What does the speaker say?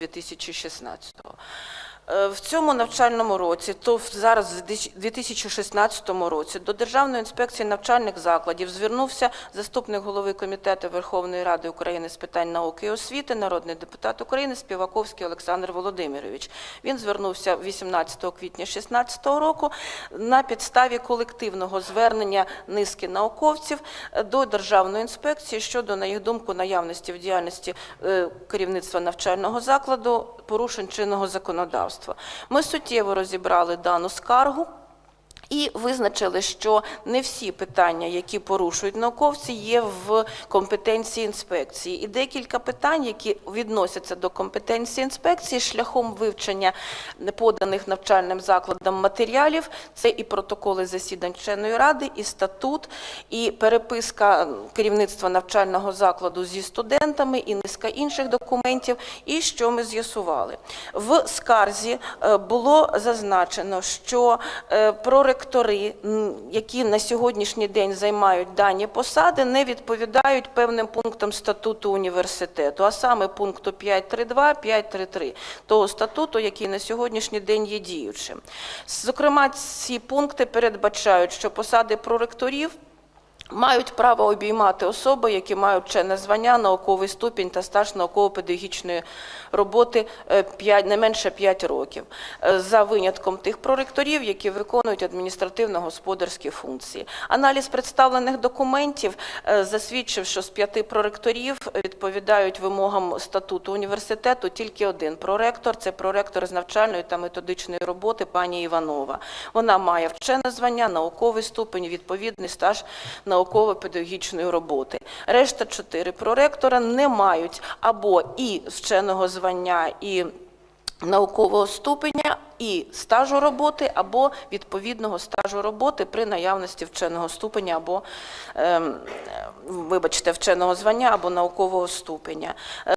2016-го. Е, В цьому навчальному році, то зараз в 2016 році, до Державної інспекції навчальних закладів звернувся заступник голови Комітету Верховної Ради України з питань науки і освіти, народний депутат України Співаковський Олександр Володимирович. Він звернувся 18 квітня 2016 року на підставі колективного звернення низки науковців е, до Державної інспекції щодо, на їх думку, наявності в діяльності е, керівництва навчального закладу порушень чинного законодавства. Ми суттєво розібрали дану скаргу. І визначили, що не всі питання, які порушують науковці, є в компетенції інспекції. І декілька питань, які відносяться до компетенції інспекції, шляхом вивчення поданих навчальним закладам матеріалів, це і протоколи засідань вченої ради, і статут, і переписка керівництва навчального закладу зі студентами, і низка інших документів. І що ми з'ясували? В скарзі е, було зазначено, що е, проректори, м, які на сьогоднішній день займають дані посади, не відповідають певним пунктам статуту університету, а саме пункту 5.3.2, 5.3.3 того статуту, який на сьогоднішній день є діючим. Зокрема, ці пункти передбачають, що посади проректорів Мають право обіймати особи, які мають вчене звання, науковий ступінь та стаж науково-педагогічної роботи е, п'ять- не менше 5 років, е, за винятком тих проректорів, які виконують адміністративно-господарські функції. Аналіз представлених документів е, засвідчив, що з п'яти проректорів відповідають вимогам статуту університету тільки один проректор – це проректор з навчальної та методичної роботи пані Іванова. Вона має вчене звання, науковий ступень, відповідний стаж науково-педагогічної роботи. Решта чотири проректора не мають або і вченого звання, і наукового ступеня, і стажу роботи, або відповідного стажу роботи при наявності вченого ступеня або, ем, вибачте, вченого звання або наукового ступеня.